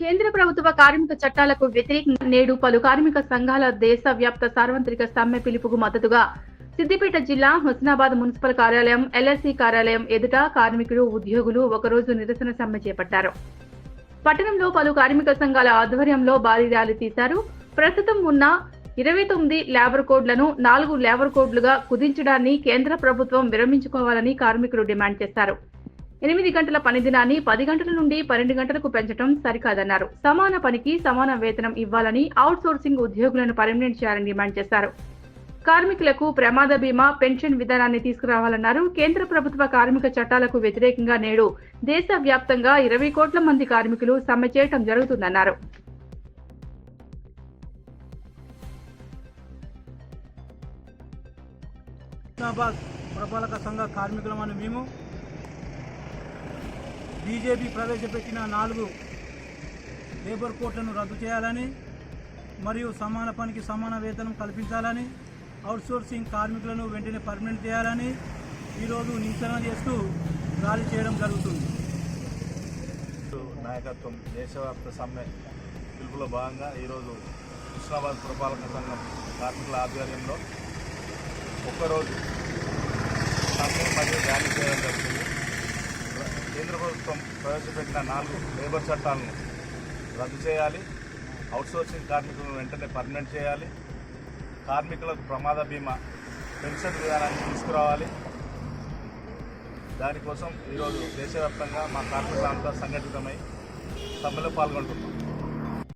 కేంద్ర ప్రభుత్వ కార్మిక చట్టాలకు వ్యతిరేకంగా నేడు పలు కార్మిక సంఘాల దేశవ్యాప్త సార్వత్రిక సమ్మె పిలుపుకు మద్దతుగా సిద్దిపేట జిల్లా హుస్నాబాద్ మున్సిపల్ కార్యాలయం ఎల్ఎస్సీ కార్యాలయం ఎదుట కార్మికులు ఉద్యోగులు ఒకరోజు నిరసన సమ్మె చేపట్టారు. పట్టణంలో పలు కార్మిక సంఘాల ఆధ్వర్యంలో భారీ ర్యాలీ తీశారు. ప్రస్తుతం ఉన్న ఇరవై తొమ్మిది లేబర్ కోడ్లను నాలుగు లేబర్ కోడ్లుగా కుదించడాన్ని కేంద్ర ప్రభుత్వం విరమించుకోవాలని కార్మికులు డిమాండ్ చేశారు ఎనిమిది గంటల పని దినాన్ని పది గంటల నుండి పన్నెండు గంటలకు పెంచడం సరికాదన్నారు. సమాన పనికి సమాన వేతనం ఇవ్వాలని అవుట్ సోర్సింగ్ ఉద్యోగులను పర్మనెంట్ చేయాలని డిమాండ్ చేశారు. కార్మికులకు ప్రమాద బీమా పెన్షన్ విధానాన్ని తీసుకురావాలన్నారు. కేంద్ర ప్రభుత్వ కార్మిక చట్టాలకు వ్యతిరేకంగా నేడు దేశవ్యాప్తంగా ఇరవై కోట్ల మంది కార్మికులు సమ్మె చేయటం జరుగుతుందన్నారు. ప్రపాలక సంఘ కార్మికులమని మేము బీజేపీ ప్రవేశపెట్టిన నాలుగు లేబర్ కోట్లను రద్దు చేయాలని మరియు సమాన పనికి సమాన వేతనం కల్పించాలని అవుట్సోర్సింగ్ కార్మికులను వెంటనే పర్మనెంట్ చేయాలని ఈరోజు నిరసన చేస్తూ ర్యాలీ చేయడం జరుగుతుంది. నాయకత్వం దేశవ్యాప్త సమ్మె పిలుపులో భాగంగా ఈరోజు హుస్నాబాద్ పురపాలక సంఘం కార్మికుల ఆధ్వర్యంలో ఒక్కరోజు సమ్మె మరియు ర్యాలీ చేయడం జరుగుతుంది. కేంద్ర ప్రభుత్వం ప్రవేశపెట్టిన నాలుగు లేబర్ చట్టాలను రద్దు చేయాలి. అవుట్సోర్సింగ్ కార్మికులను వెంటనే పర్మనెంట్ చేయాలి. కార్మికులకు ప్రమాద బీమా పెన్షన్ విధానాన్ని తీసుకురావాలి. దానికోసం ఈరోజు దేశవ్యాప్తంగా మా కార్మికులంతా సంఘటితమై సభలో పాల్గొంటున్నాం.